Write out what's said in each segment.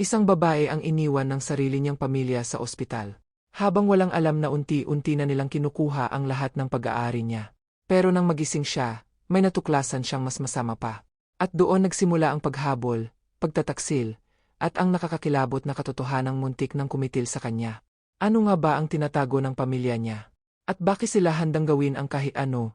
Isang babae ang iniwan ng sarili niyang pamilya sa ospital. Habang walang alam na unti-unti na nilang kinukuha ang lahat ng pag-aari niya. Pero nang magising siya, may natuklasan siyang mas masama pa. At doon nagsimula ang paghabol, pagtataksil, at ang nakakakilabot na katotohanang muntik ng kumitil sa kanya. Ano nga ba ang tinatago ng pamilya niya? At bakit sila handang gawin ang kahit ano,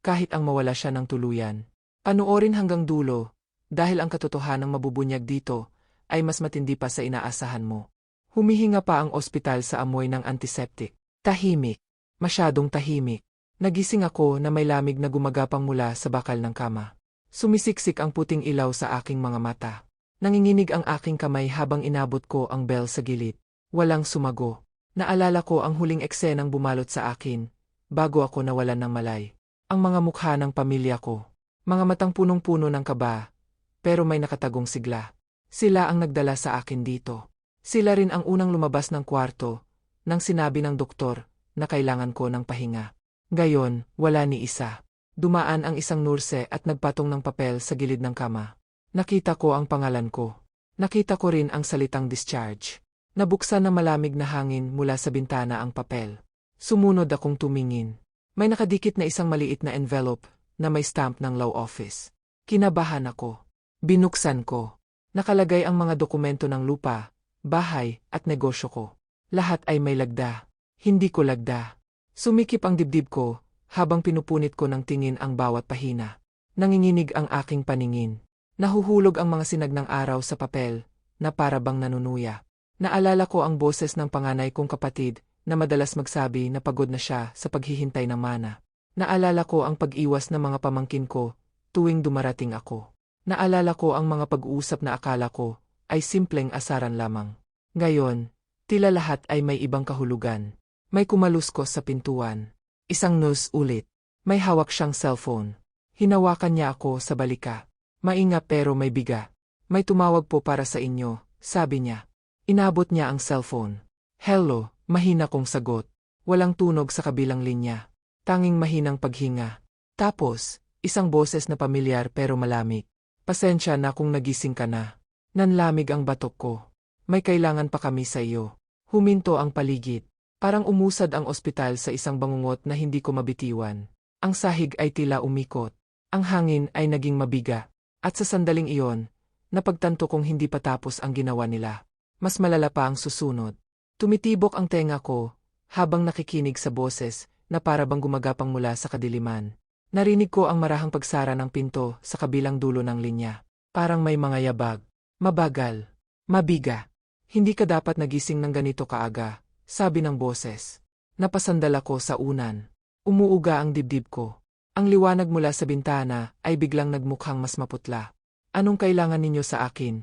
kahit ang mawala siya ng tuluyan? Panoorin hanggang dulo, dahil ang katotohanang mabubunyag dito ay mas matindi pa sa inaasahan mo. Humihinga pa ang ospital sa amoy ng antiseptic. Tahimik. Masyadong tahimik. Nagising ako na may lamig na gumagapang mula sa bakal ng kama. Sumisiksik ang puting ilaw sa aking mga mata. Nanginginig ang aking kamay habang inabot ko ang bell sa gilid. Walang sumago. Naalala ko ang huling eksenang bumalot sa akin, bago ako nawalan ng malay. Ang mga mukha ng pamilya ko. Mga matang punong-puno ng kaba, pero may nakatagong sigla. Sila ang nagdala sa akin dito. Sila rin ang unang lumabas ng kwarto, nang sinabi ng doktor na kailangan ko ng pahinga. Gayon, wala ni isa. Dumaan ang isang nurse at nagpatong ng papel sa gilid ng kama. Nakita ko ang pangalan ko. Nakita ko rin ang salitang discharge. Nabuksan na malamig na hangin mula sa bintana ang papel. Sumunod akong tumingin. May nakadikit na isang maliit na envelope na may stamp ng law office. Kinabahan ako. Binuksan ko. Nakalagay ang mga dokumento ng lupa, bahay, at negosyo ko. Lahat ay may lagda. Hindi ko lagda. Sumikip ang dibdib ko, habang pinupunit ko ng tingin ang bawat pahina. Nanginginig ang aking paningin. Nahuhulog ang mga sinag ng araw sa papel, na para bang nanunuya. Naalala ko ang boses ng panganay kong kapatid, na madalas magsabi na pagod na siya sa paghihintay ng mana. Naalala ko ang pag-iwas ng mga pamangkin ko, tuwing dumarating ako. Naalala ko ang mga pag-uusap na akala ko, ay simpleng asaran lamang. Ngayon, tila lahat ay may ibang kahulugan. May kumaluskos sa pintuan. Isang nurse ulit. May hawak siyang cellphone. Hinawakan niya ako sa balika. Mainga pero may biga. May tumawag po para sa inyo, sabi niya. Inabot niya ang cellphone. Hello, mahina kong sagot. Walang tunog sa kabilang linya. Tanging mahinang paghinga. Tapos, isang boses na pamilyar pero malamig. Pasensya na kung nagising ka na. Nanlamig ang batok ko. May kailangan pa kami sa iyo. Huminto ang paligid. Parang umusad ang ospital sa isang bangungot na hindi ko mabitiwan. Ang sahig ay tila umikot. Ang hangin ay naging mabiga. At sa sandaling iyon, napagtanto kong hindi pa tapos ang ginawa nila. Mas malala pa ang susunod. Tumitibok ang tenga ko, habang nakikinig sa boses, na para bang gumagapang mula sa kadiliman. Narinig ko ang marahang pagsara ng pinto sa kabilang dulo ng linya. Parang may mga yabag. Mabagal. Mabiga. Hindi ka dapat nagising ng ganito kaaga, sabi ng boses. Napasandal ako sa unan. Umuuga ang dibdib ko. Ang liwanag mula sa bintana ay biglang nagmukhang mas maputla. Anong kailangan ninyo sa akin?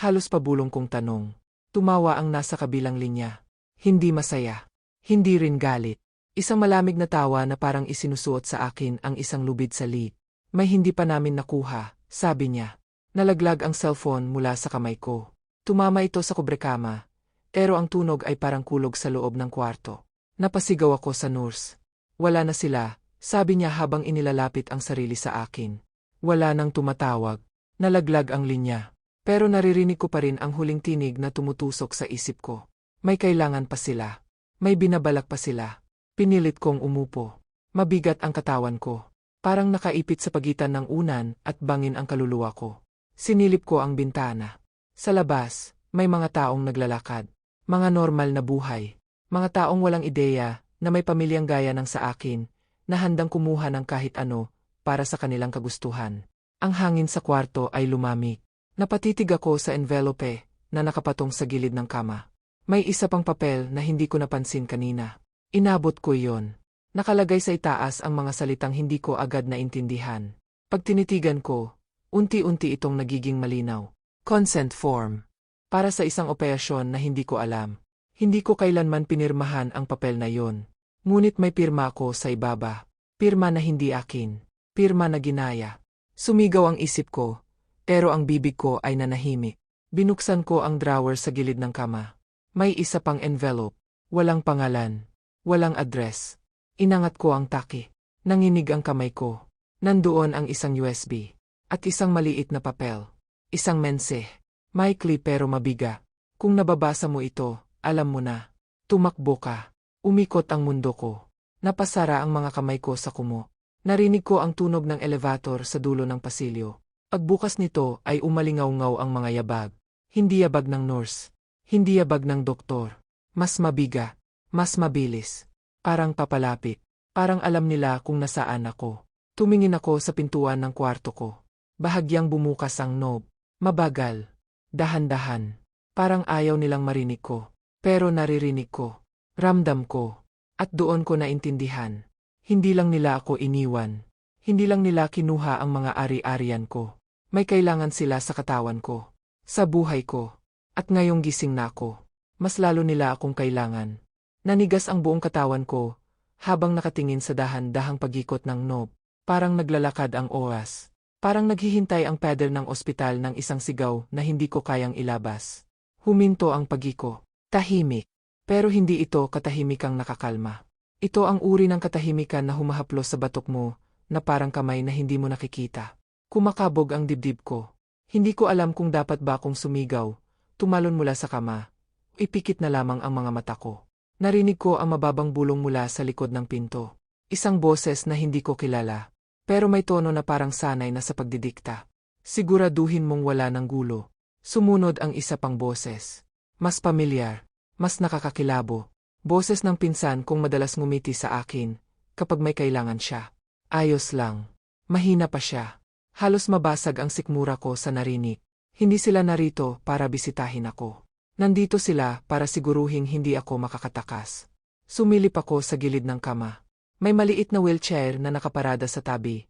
Halos pabulong kong tanong. Tumawa ang nasa kabilang linya. Hindi masaya. Hindi rin galit. Isang malamig na tawa na parang isinusuot sa akin ang isang lubid sa lit. May hindi pa namin nakuha, sabi niya. Nalaglag ang cellphone mula sa kamay ko. Tumama ito sa kubrekama, pero ang tunog ay parang kulog sa loob ng kwarto. Napasigaw ako sa nurse. Wala na sila, sabi niya habang inilalapit ang sarili sa akin. Wala nang tumatawag. Nalaglag ang linya. Pero naririnig ko pa rin ang huling tinig na tumutusok sa isip ko. May kailangan pa sila. May binabalak pa sila. Pinilit kong umupo. Mabigat ang katawan ko. Parang nakaipit sa pagitan ng unan at bangin ang kaluluwa ko. Sinilip ko ang bintana. Sa labas, may mga taong naglalakad. Mga normal na buhay. Mga taong walang ideya na may pamilyang gaya ng sa akin na handang kumuha ng kahit ano para sa kanilang kagustuhan. Ang hangin sa kwarto ay lumamig. Napatitig ako sa envelope na nakapatong sa gilid ng kama. May isa pang papel na hindi ko napansin kanina. Inabot ko iyon. Nakalagay sa itaas ang mga salitang hindi ko agad naintindihan. Pag tinitigan ko, unti-unti itong nagiging malinaw. Consent form. Para sa isang operasyon na hindi ko alam. Hindi ko kailanman pinirmahan ang papel na yon. Ngunit may pirma ko sa ibaba. Pirma na hindi akin. Pirma na ginaya. Sumigaw ang isip ko, pero ang bibig ko ay nanahimik. Binuksan ko ang drawer sa gilid ng kama. May isa pang envelope. Walang pangalan. Walang address. Inangat ko ang taki. Nanginig ang kamay ko. Nandoon ang isang USB. At isang maliit na papel. Isang mense. Maikli pero mabiga. Kung nababasa mo ito, alam mo na. Tumakbo ka. Umikot ang mundo ko. Napasara ang mga kamay ko sa kumo. Narinig ko ang tunog ng elevator sa dulo ng pasilyo. Pagbukas nito ay umalingaw-ngaw ang mga yabag. Hindi yabag ng nurse. Hindi yabag ng doktor. Mas mabiga. Mas mabilis. Parang papalapit. Parang alam nila kung nasaan ako. Tumingin ako sa pintuan ng kwarto ko. Bahagyang bumukas ang knob. Mabagal. Dahan-dahan. Parang ayaw nilang marinig ko. Pero naririnig ko. Ramdam ko. At doon ko naintindihan. Hindi lang nila ako iniwan. Hindi lang nila kinuha ang mga ari-arian ko. May kailangan sila sa katawan ko. Sa buhay ko. At ngayong gising na ako. Mas lalo nila akong kailangan. Nanigas ang buong katawan ko habang nakatingin sa dahan-dahang pagikot ng knob. Parang naglalakad ang oras. Parang naghihintay ang pader ng ospital ng isang sigaw na hindi ko kayang ilabas. Huminto ang pagiko. Tahimik. Pero hindi ito katahimikang nakakalma. Ito ang uri ng katahimikan na humahaplos sa batok mo na parang kamay na hindi mo nakikita. Kumakabog ang dibdib ko. Hindi ko alam kung dapat ba akong sumigaw, tumalon mula sa kama, ipikit na lamang ang mga mata ko. Narinig ko ang mababang bulong mula sa likod ng pinto. Isang boses na hindi ko kilala, pero may tono na parang sanay na sa pagdidikta. Siguraduhin mong wala ng gulo. Sumunod ang isa pang boses. Mas pamilyar, mas nakakakilabo. Boses ng pinsan kong madalas ngumiti sa akin kapag may kailangan siya. Ayos lang. Mahina pa siya. Halos mabasag ang sikmura ko sa narinig. Hindi sila narito para bisitahin ako. Nandito sila para siguruhing hindi ako makakatakas. Sumilip ako sa gilid ng kama. May maliit na wheelchair na nakaparada sa tabi,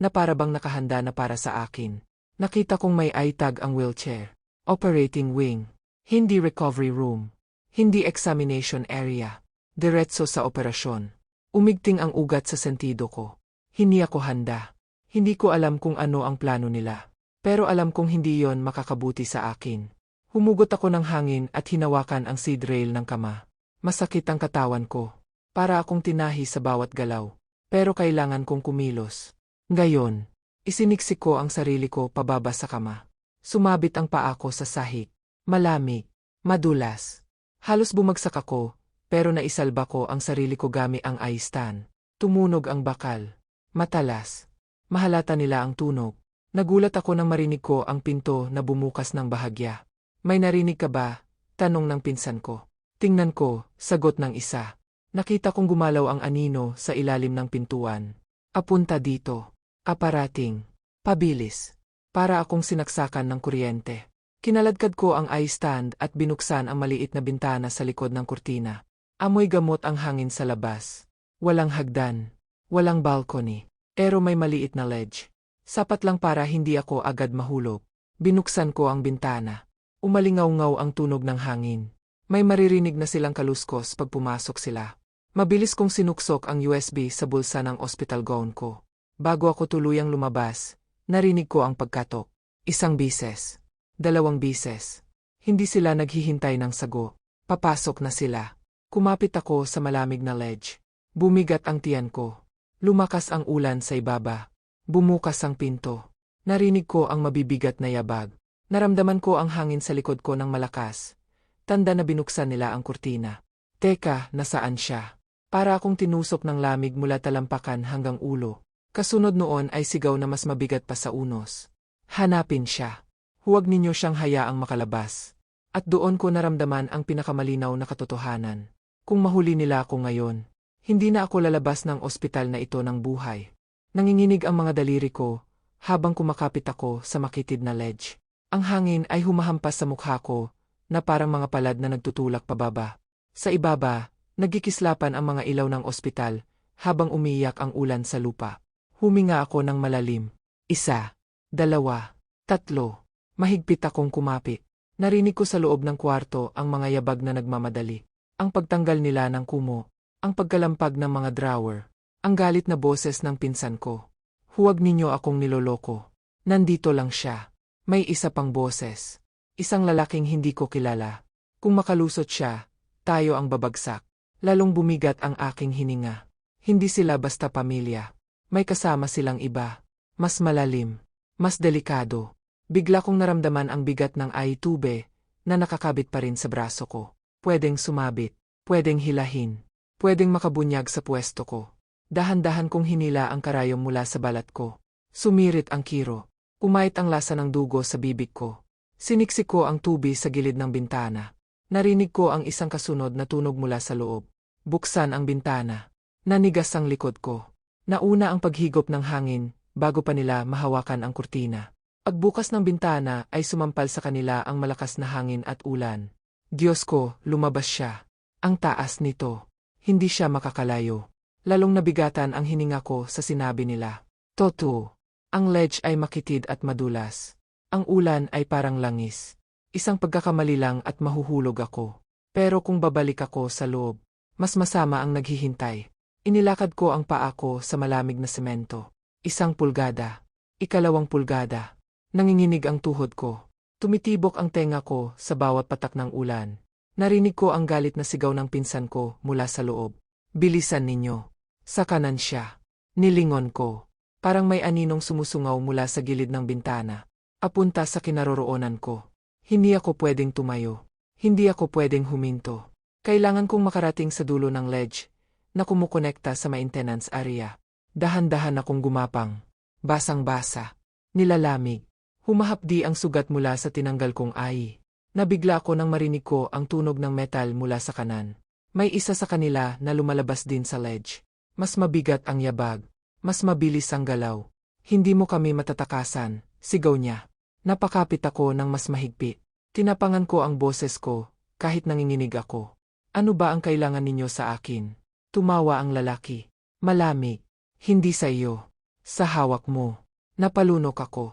na para bang nakahanda na para sa akin. Nakita kong may iTag ang wheelchair. Operating wing. Hindi recovery room. Hindi examination area. Diretso sa operasyon. Umigting ang ugat sa sentido ko. Hindi ako handa. Hindi ko alam kung ano ang plano nila. Pero alam kong hindi yon makakabuti sa akin. Humugot ako ng hangin at hinawakan ang seat rail ng kama. Masakit ang katawan ko. Para akong tinahi sa bawat galaw. Pero kailangan kong kumilos. Ngayon, isiniksik ko ang sarili ko pababa sa kama. Sumabit ang paa ko sa sahig. Malamig. Madulas. Halos bumagsak ako, pero naisalba ko ang sarili ko gami ang ice stand. Tumunog ang bakal. Matalas. Mahalata nila ang tunog. Nagulat ako nang marinig ko ang pinto na bumukas ng bahagya. May narinig ka ba? Tanong ng pinsan ko. Tingnan ko, sagot ng isa. Nakita kong gumalaw ang anino sa ilalim ng pintuan. Apunta dito. Aparating. Pabilis. Para akong sinaksakan ng kuryente. Kinaladkad ko ang eye stand at binuksan ang maliit na bintana sa likod ng kurtina. Amoy gamot ang hangin sa labas. Walang hagdan. Walang balcony. Pero may maliit na ledge. Sapat lang para hindi ako agad mahulog. Binuksan ko ang bintana. Umalingaw-ngaw ang tunog ng hangin. May maririnig na silang kaluskos pag pumasok sila. Mabilis kong sinuksok ang USB sa bulsa ng hospital gown ko. Bago ako tuluyang lumabas, narinig ko ang pagkatok. Isang bises. Dalawang bises. Hindi sila naghihintay ng sago. Papasok na sila. Kumapit ako sa malamig na ledge. Bumigat ang tiyan ko. Lumakas ang ulan sa ibaba. Bumukas ang pinto. Narinig ko ang mabibigat na yabag. Naramdaman ko ang hangin sa likod ko ng malakas. Tanda na binuksan nila ang kurtina. Teka, nasaan siya? Para akong tinusok ng lamig mula talampakan hanggang ulo. Kasunod noon ay sigaw na mas mabigat pa sa unos. Hanapin siya. Huwag ninyo siyang hayaang makalabas. At doon ko naramdaman ang pinakamalinaw na katotohanan. Kung mahuli nila ako ngayon, hindi na ako lalabas ng ospital na ito ng buhay. Nanginginig ang mga daliri ko habang kumakapit ako sa makitid na ledge. Ang hangin ay humahampas sa mukha ko na parang mga palad na nagtutulak pababa. Sa ibaba, nagikislapan ang mga ilaw ng ospital habang umiyak ang ulan sa lupa. Huminga ako ng malalim. Isa, dalawa, tatlo. Mahigpit akong kumapit. Narinig ko sa loob ng kwarto ang mga yabag na nagmamadali. Ang pagtanggal nila ng kumo ang pagkalampag ng mga drawer, ang galit na boses ng pinsan ko. Huwag ninyo akong niloloko. Nandito lang siya. May isa pang boses. Isang lalaking hindi ko kilala. Kung makalusot siya, tayo ang babagsak. Lalong bumigat ang aking hininga. Hindi sila basta pamilya. May kasama silang iba. Mas malalim. Mas delikado. Bigla kong naramdaman ang bigat ng ay tube na nakakabit pa rin sa braso ko. Pwedeng sumabit, pwedeng hilahin, pwedeng makabunyag sa pwesto ko. Dahan-dahan kong hinila ang karayom mula sa balat ko. Sumirit ang kiro. Umait ang lasa ng dugo sa bibig ko. Siniksik ko ang tubi sa gilid ng bintana. Narinig ko ang isang kasunod na tunog mula sa loob. Buksan ang bintana. Nanigas ang likod ko. Nauna ang paghigop ng hangin bago pa nila mahawakan ang kurtina. Pagbukas ng bintana ay sumampal sa kanila ang malakas na hangin at ulan. Diyos ko, lumabas siya. Ang taas nito. Hindi siya makakalayo. Lalong nabigatan ang hininga ko sa sinabi nila. Toto. Ang ledge ay makitid at madulas. Ang ulan ay parang langis. Isang pagkakamali lang at mahuhulog ako. Pero kung babalik ako sa loob, mas masama ang naghihintay. Inilakad ko ang paa ko sa malamig na semento. Isang pulgada. Ikalawang pulgada. Nanginginig ang tuhod ko. Tumitibok ang tenga ko sa bawat patak ng ulan. Narinig ko ang galit na sigaw ng pinsan ko mula sa loob. Bilisan ninyo. Sa kanan siya. Nilingon ko. Parang may aninong sumusungaw mula sa gilid ng bintana. Apunta sa kinaroroonan ko. Hindi ako pwedeng tumayo. Hindi ako pwedeng huminto. Kailangan kong makarating sa dulo ng ledge na kumukonekta sa maintenance area. Dahan-dahan akong gumapang. Basang-basa. Nilalamig. Humahapdi ang sugat mula sa tinanggal kong ay. Nabigla ako nang marinig ko ang tunog ng metal mula sa kanan. May isa sa kanila na lumalabas din sa ledge. Mas mabigat ang yabag. Mas mabilis ang galaw. Hindi mo kami matatakasan, sigaw niya. Napakapit ako ng mas mahigpit. Tinapangan ko ang boses ko, kahit nanginginig ako. Ano ba ang kailangan ninyo sa akin? Tumawa ang lalaki. Malamig. Hindi sa iyo. Sa hawak mo. Napalunok ako.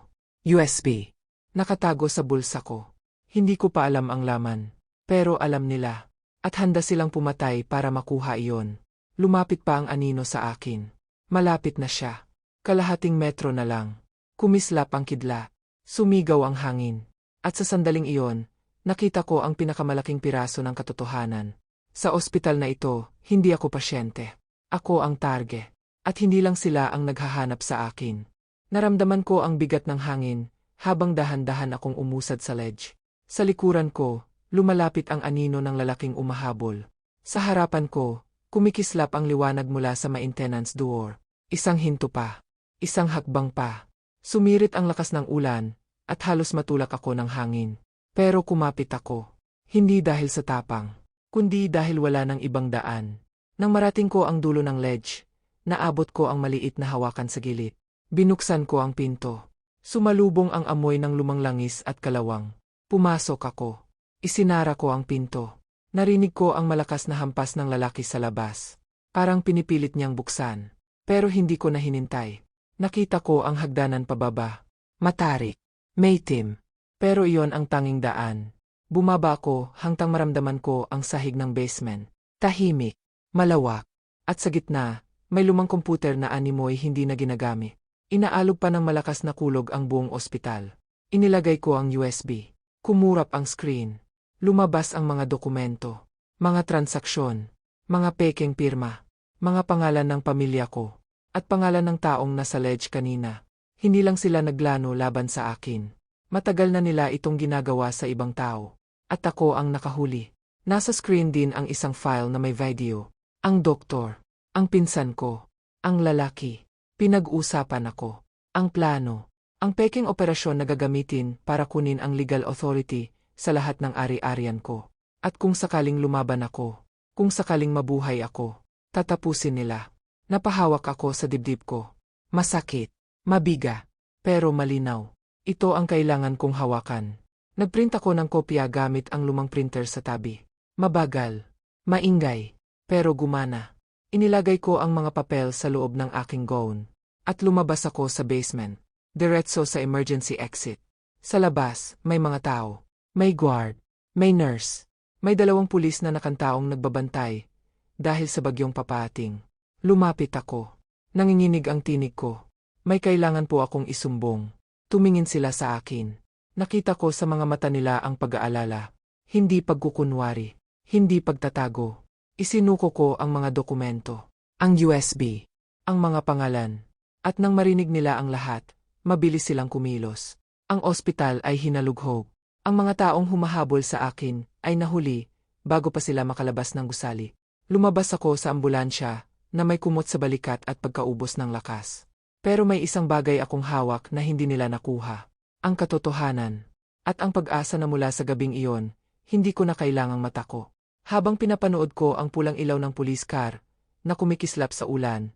USB. Nakatago sa bulsa ko. Hindi ko pa alam ang laman. Pero alam nila. At handa silang pumatay para makuha iyon. Lumapit pa ang anino sa akin. Malapit na siya. Kalahating metro na lang. Kumislap ang kidla. Sumigaw ang hangin. At sa sandaling iyon, nakita ko ang pinakamalaking piraso ng katotohanan. Sa ospital na ito, hindi ako pasyente. Ako ang targe. At hindi lang sila ang naghahanap sa akin. Naramdaman ko ang bigat ng hangin, habang dahan-dahan akong umusad sa ledge. Sa likuran ko, lumalapit ang anino ng lalaking umahabol. Sa harapan ko, kumikislap ang liwanag mula sa maintenance door. Isang hinto pa. Isang hakbang pa. Sumirit ang lakas ng ulan, at halos matulak ako ng hangin. Pero kumapit ako. Hindi dahil sa tapang, kundi dahil wala ng ibang daan. Nang marating ko ang dulo ng ledge, naabot ko ang maliit na hawakan sa gilid. Binuksan ko ang pinto. Sumalubong ang amoy ng lumang langis at kalawang. Pumasok ako. Isinara ko ang pinto. Narinig ko ang malakas na hampas ng lalaki sa labas. Parang pinipilit niyang buksan. Pero hindi ko na hinintay. Nakita ko ang hagdanan pababa. Matarik. Maytim. Pero iyon ang tanging daan. Bumaba ako hangtang maramdaman ko ang sahig ng basement. Tahimik. Malawak. At sa gitna, may lumang komputer na animoy hindi na ginagamit. Inaalog pa ng malakas na kulog ang buong ospital. Inilagay ko ang USB. Kumurap ang screen. Lumabas ang mga dokumento. Mga transaksyon. Mga peking pirma mga pangalan ng pamilya ko, at pangalan ng taong nasa ledge kanina. Hindi lang sila naglano laban sa akin. Matagal na nila itong ginagawa sa ibang tao. At ako ang nakahuli. Nasa screen din ang isang file na may video. Ang doktor. Ang pinsan ko. Ang lalaki. Pinag-usapan ako. Ang plano. Ang peking operasyon na gagamitin para kunin ang legal authority sa lahat ng ari-arian ko. At kung sakaling lumaban ako, kung sakaling mabuhay ako, Tatapusin nila. Napahawak ako sa dibdib ko. Masakit. Mabiga. Pero malinaw. Ito ang kailangan kong hawakan. Nagprint ako ng kopya gamit ang lumang printer sa tabi. Mabagal. Maingay. Pero gumana. Inilagay ko ang mga papel sa loob ng aking gown. At lumabas ako sa basement. Diretso sa emergency exit. Sa labas, may mga tao. May guard. May nurse. May dalawang pulis na nakantaong nagbabantay dahil sa bagyong papating. Lumapit ako. Nanginginig ang tinig ko. May kailangan po akong isumbong. Tumingin sila sa akin. Nakita ko sa mga mata nila ang pag-aalala. Hindi pagkukunwari. Hindi pagtatago. Isinuko ko ang mga dokumento. Ang USB. Ang mga pangalan. At nang marinig nila ang lahat, mabilis silang kumilos. Ang ospital ay hinalughog. Ang mga taong humahabol sa akin ay nahuli bago pa sila makalabas ng gusali. Lumabas ako sa ambulansya na may kumot sa balikat at pagkaubos ng lakas. Pero may isang bagay akong hawak na hindi nila nakuha. Ang katotohanan. At ang pag-asa na mula sa gabing iyon, hindi ko na kailangang matako. Habang pinapanood ko ang pulang ilaw ng police car, na kumikislap sa ulan,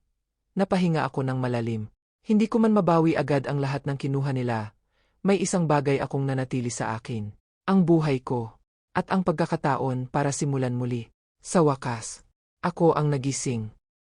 napahinga ako ng malalim. Hindi ko man mabawi agad ang lahat ng kinuha nila. May isang bagay akong nanatili sa akin. Ang buhay ko. At ang pagkakataon para simulan muli. Sa wakas, ako ang nagising.